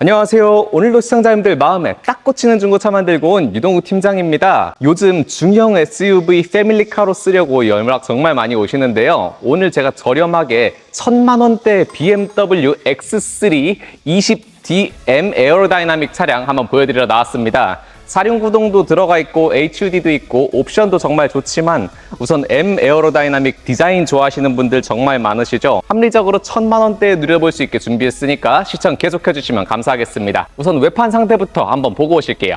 안녕하세요. 오늘도 시청자님들 마음에 딱 꽂히는 중고차 만들고 온 유동우 팀장입니다. 요즘 중형 SUV 패밀리카로 쓰려고 연락 정말 많이 오시는데요. 오늘 제가 저렴하게 천만 원대 BMW X3 20DM 에어로다이나믹 차량 한번 보여드리러 나왔습니다. 사륜구동도 들어가 있고 HUD도 있고 옵션도 정말 좋지만 우선 M 에어로다이나믹 디자인 좋아하시는 분들 정말 많으시죠? 합리적으로 천만 원대에 누려볼 수 있게 준비했으니까 시청 계속해 주시면 감사하겠습니다. 우선 외판 상태부터 한번 보고 오실게요.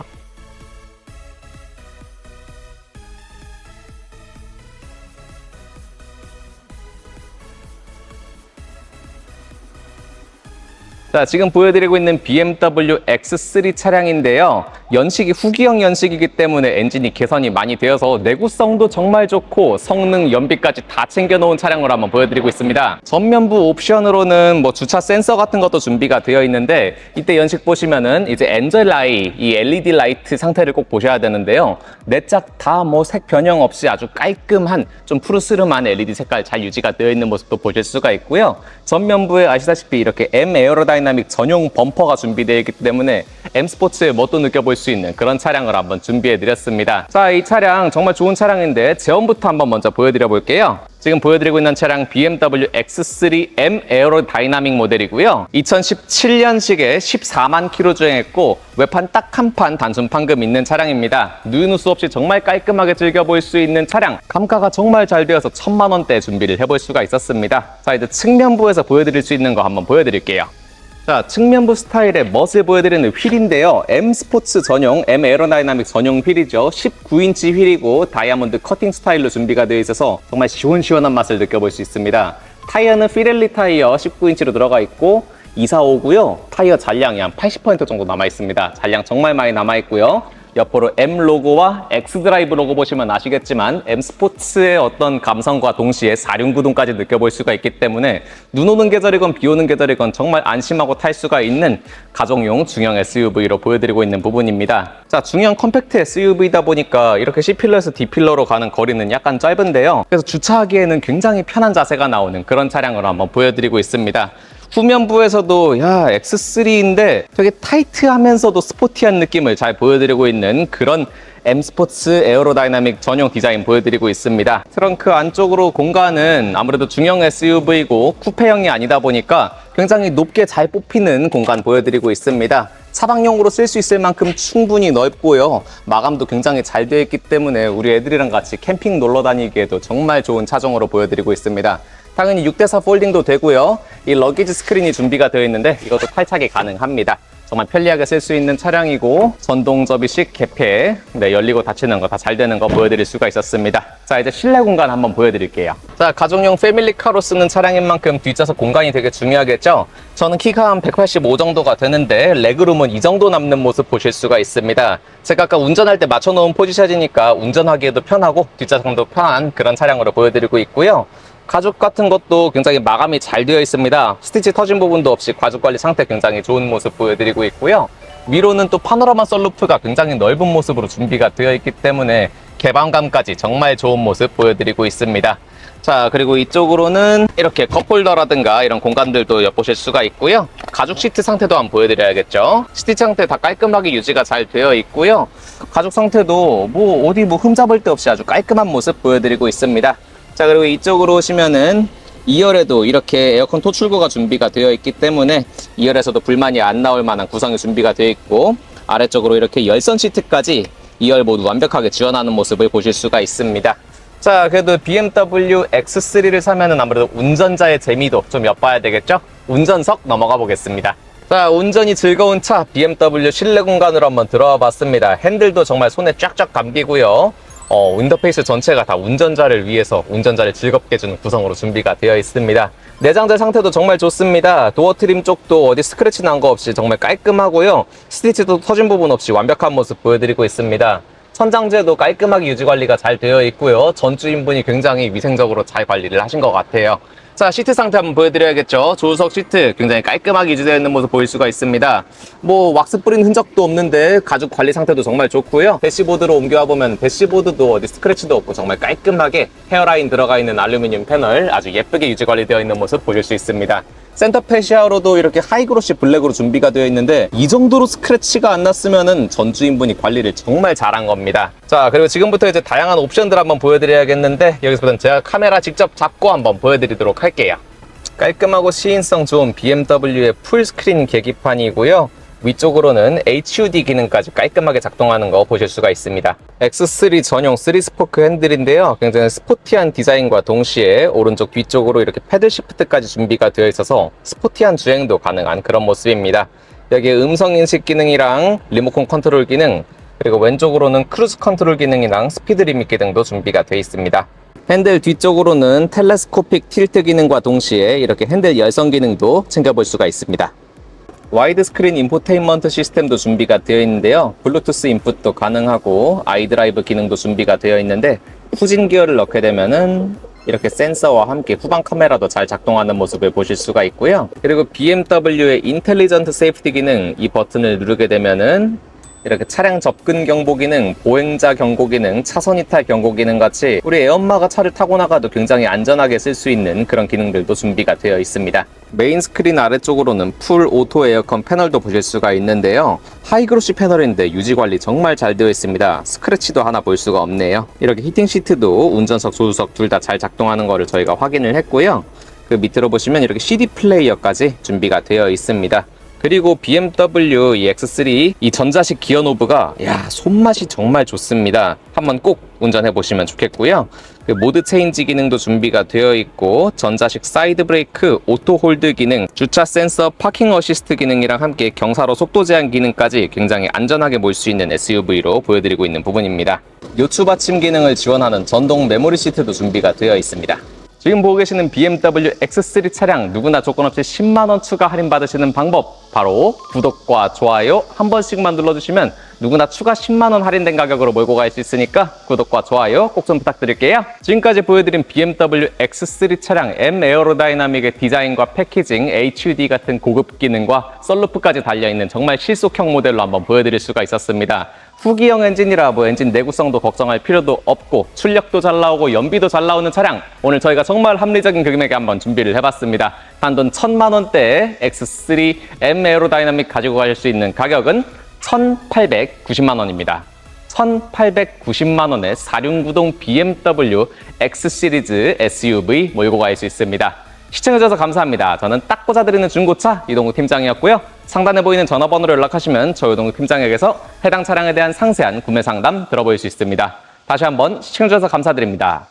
자, 지금 보여드리고 있는 BMW X3 차량인데요. 연식이 후기형 연식이기 때문에 엔진이 개선이 많이 되어서 내구성도 정말 좋고 성능, 연비까지 다 챙겨놓은 차량으로 한번 보여드리고 있습니다. 전면부 옵션으로는 뭐 주차 센서 같은 것도 준비가 되어 있는데 이때 연식 보시면은 이제 엔젤 라이 이 LED 라이트 상태를 꼭 보셔야 되는데요. 내짝 다 뭐 색 변형 없이 아주 깔끔한 좀 푸르스름한 LED 색깔 잘 유지가 되어 있는 모습도 보실 수가 있고요. 전면부에 아시다시피 이렇게 M 에어로다이 나믹 전용 범퍼가 준비되어 있기 때문에 M 스포츠의 멋도 느껴볼 수 있는 그런 차량을 한번 준비해 드렸습니다. 자, 이 차량 정말 좋은 차량인데 제원부터 한번 먼저 보여드려 볼게요. 지금 보여드리고 있는 차량 BMW X3 M 에어로 다이나믹 모델이고요. 2017년식에 14만 킬로 주행했고 외판 딱 한 판 단순 판금 있는 차량입니다. 누누수 없이 정말 깔끔하게 즐겨볼 수 있는 차량. 감가가 정말 잘 되어서 천만 원대 준비를 해볼 수가 있었습니다. 자 이제 측면부에서 보여드릴 수 있는 거 한번 보여드릴게요. 자, 측면부 스타일의 멋을 보여드리는 휠인데요. M 스포츠 전용, M 에어로다이나믹 전용 휠이죠. 19인치 휠이고 다이아몬드 커팅 스타일로 준비가 되어 있어서 정말 시원시원한 맛을 느껴볼 수 있습니다. 타이어는 피렐리 타이어 19인치로 들어가 있고 245고요. 타이어 잔량이 한 80% 정도 남아 있습니다. 잔량 정말 많이 남아 있고요. 옆으로 M 로고와 X 드라이브 로고 보시면 아시겠지만 M 스포츠의 어떤 감성과 동시에 사륜구동까지 느껴볼 수가 있기 때문에 눈 오는 계절이건 비 오는 계절이건 정말 안심하고 탈 수가 있는 가정용 중형 SUV로 보여드리고 있는 부분입니다. 자, 중형 컴팩트 SUV다 보니까 이렇게 C필러에서 D필러로 가는 거리는 약간 짧은데요. 그래서 주차하기에는 굉장히 편한 자세가 나오는 그런 차량으로 한번 보여드리고 있습니다. 후면부에서도 야 X3인데 되게 타이트하면서도 스포티한 느낌을 잘 보여드리고 있는 그런 M 스포츠 에어로다이나믹 전용 디자인 보여드리고 있습니다. 트렁크 안쪽으로 공간은 아무래도 중형 SUV고 쿠페형이 아니다 보니까 굉장히 높게 잘 뽑히는 공간 보여드리고 있습니다. 차박용으로 쓸 수 있을 만큼 충분히 넓고요. 마감도 굉장히 잘 되어 있기 때문에 우리 애들이랑 같이 캠핑 놀러 다니기에도 정말 좋은 차종으로 보여드리고 있습니다. 당연히 6대4 폴딩도 되고요. 이 러기지 스크린이 준비가 되어 있는데 이것도 탈착이 가능합니다. 정말 편리하게 쓸 수 있는 차량이고 전동 접이식 개폐 네, 열리고 닫히는 거 다 잘 되는 거 보여드릴 수가 있었습니다. 자 이제 실내 공간 한번 보여드릴게요. 자 가정용 패밀리카로 쓰는 차량인 만큼 뒷좌석 공간이 되게 중요하겠죠. 저는 키가 한 185 정도가 되는데 레그룸은 이 정도 남는 모습 보실 수가 있습니다. 제가 아까 운전할 때 맞춰놓은 포지션이니까 운전하기에도 편하고 뒷좌석도 편한 그런 차량으로 보여드리고 있고요. 가죽 같은 것도 굉장히 마감이 잘 되어 있습니다. 스티치 터진 부분도 없이 가죽 관리 상태 굉장히 좋은 모습 보여드리고 있고요. 위로는 또 파노라마 썬루프가 굉장히 넓은 모습으로 준비가 되어 있기 때문에 개방감까지 정말 좋은 모습 보여드리고 있습니다. 자 그리고 이쪽으로는 이렇게 컵홀더라든가 이런 공간들도 엿보실 수가 있고요 가죽 시트 상태도 한번 보여드려야겠죠 시트 상태 다 깔끔하게 유지가 잘 되어 있고요 가죽 상태도 뭐 어디 뭐 흠잡을 데 없이 아주 깔끔한 모습 보여드리고 있습니다 자 그리고 이쪽으로 오시면은 2열에도 이렇게 에어컨 토출구가 준비가 되어 있기 때문에 2열에서도 불만이 안 나올 만한 구성이 준비가 되어 있고 아래쪽으로 이렇게 열선 시트까지 2열 모두 완벽하게 지원하는 모습을 보실 수가 있습니다. 자 그래도 BMW X3를 사면은 아무래도 운전자의 재미도 좀 엿봐야 되겠죠? 운전석 넘어가 보겠습니다. 자 운전이 즐거운 차 BMW 실내 공간으로 한번 들어와 봤습니다. 핸들도 정말 손에 쫙쫙 감기고요 어, 인터페이스 전체가 다 운전자를 위해서 운전자를 즐겁게 해주는 구성으로 준비가 되어 있습니다. 내장재 상태도 정말 좋습니다. 도어 트림 쪽도 어디 스크래치 난 거 없이 정말 깔끔하고요. 스티치도 터진 부분 없이 완벽한 모습 보여드리고 있습니다. 천장재도 깔끔하게 유지 관리가 잘 되어 있고요. 전주인분이 굉장히 위생적으로 잘 관리를 하신 것 같아요. 자, 시트 상태 한번 보여드려야겠죠. 조수석 시트 굉장히 깔끔하게 유지되어 있는 모습 보일 수가 있습니다. 뭐 왁스 뿌린 흔적도 없는데 가죽 관리 상태도 정말 좋고요. 대시보드로 옮겨와 보면 대시보드도 어디 스크래치도 없고 정말 깔끔하게 헤어라인 들어가 있는 알루미늄 패널 아주 예쁘게 유지 관리되어 있는 모습 보실 수 있습니다. 센터페시아로도 이렇게 하이그로시 블랙으로 준비가 되어 있는데 이 정도로 스크래치가 안 났으면은 전주인분이 관리를 정말 잘한 겁니다. 자 그리고 지금부터 이제 다양한 옵션들 한번 보여드려야겠는데 여기서부터는 제가 카메라 직접 잡고 한번 보여드리도록 할게요. 깔끔하고 시인성 좋은 BMW의 풀스크린 계기판이고요. 위쪽으로는 HUD 기능까지 깔끔하게 작동하는 거 보실 수가 있습니다. X3 전용 3스포크 핸들인데요. 굉장히 스포티한 디자인과 동시에 오른쪽 뒤쪽으로 이렇게 패들 시프트까지 준비가 되어 있어서 스포티한 주행도 가능한 그런 모습입니다. 여기에 음성 인식 기능이랑 리모컨 컨트롤 기능, 그리고 왼쪽으로는 크루즈 컨트롤 기능이랑 스피드 리밋 기능도 준비가 되어 있습니다. 핸들 뒤쪽으로는 텔레스코픽 틸트 기능과 동시에 이렇게 핸들 열선 기능도 챙겨볼 수가 있습니다. 와이드 스크린 인포테인먼트 시스템도 준비가 되어 있는데요. 블루투스 인풋도 가능하고 아이드라이브 기능도 준비가 되어 있는데 후진 기어를 넣게 되면은 이렇게 센서와 함께 후방 카메라도 잘 작동하는 모습을 보실 수가 있고요. 그리고 BMW의 인텔리전트 세이프티 기능 이 버튼을 누르게 되면은 이렇게 차량 접근 경보 기능, 보행자 경고 기능, 차선 이탈 경고 기능 같이 우리 애엄마가 차를 타고 나가도 굉장히 안전하게 쓸 수 있는 그런 기능들도 준비가 되어 있습니다. 메인 스크린 아래쪽으로는 풀 오토 에어컨 패널도 보실 수가 있는데요. 하이그로시 패널인데 유지 관리 정말 잘 되어 있습니다. 스크래치도 하나 볼 수가 없네요. 이렇게 히팅 시트도 운전석, 조수석 둘 다 잘 작동하는 거를 저희가 확인을 했고요. 그 밑으로 보시면 이렇게 CD 플레이어까지 준비가 되어 있습니다. 그리고 BMW 이 X3 이 전자식 기어 노브가 야 손맛이 정말 좋습니다. 한번 꼭 운전해 보시면 좋겠고요. 그 모드 체인지 기능도 준비가 되어 있고 전자식 사이드 브레이크, 오토 홀드 기능, 주차 센서, 파킹 어시스트 기능이랑 함께 경사로 속도 제한 기능까지 굉장히 안전하게 몰 수 있는 SUV로 보여드리고 있는 부분입니다. 요추 받침 기능을 지원하는 전동 메모리 시트도 준비가 되어 있습니다. 지금 보고 계시는 BMW X3 차량 누구나 조건 없이 10만 원 추가 할인 받으시는 방법. 바로 구독과 좋아요 한 번씩만 눌러주시면 누구나 추가 10만 원 할인된 가격으로 몰고 갈 수 있으니까 구독과 좋아요 꼭 좀 부탁드릴게요. 지금까지 보여드린 BMW X3 차량 M 에어로다이나믹의 디자인과 패키징 HUD 같은 고급 기능과 썬루프까지 달려있는 정말 실속형 모델로 한번 보여드릴 수가 있었습니다 후기형 엔진이라 뭐 엔진 내구성도 걱정할 필요도 없고 출력도 잘 나오고 연비도 잘 나오는 차량. 오늘 저희가 정말 합리적인 금액에 한번 준비를 해봤습니다. 단돈 천만 원대의 X3 M 에어로다이나믹 가지고 갈수 있는 가격은 1,890만 원입니다. 1,890만 원의 4륜구동 BMW X 시리즈 SUV 몰고 갈수 있습니다. 시청해주셔서 감사합니다. 저는 딱 꽂아드리는 중고차 이동국 팀장이었고요. 상단에 보이는 전화번호로 연락하시면 저 이동국 팀장에게서 해당 차량에 대한 상세한 구매 상담 들어볼 수 있습니다. 다시 한번 시청해주셔서 감사드립니다.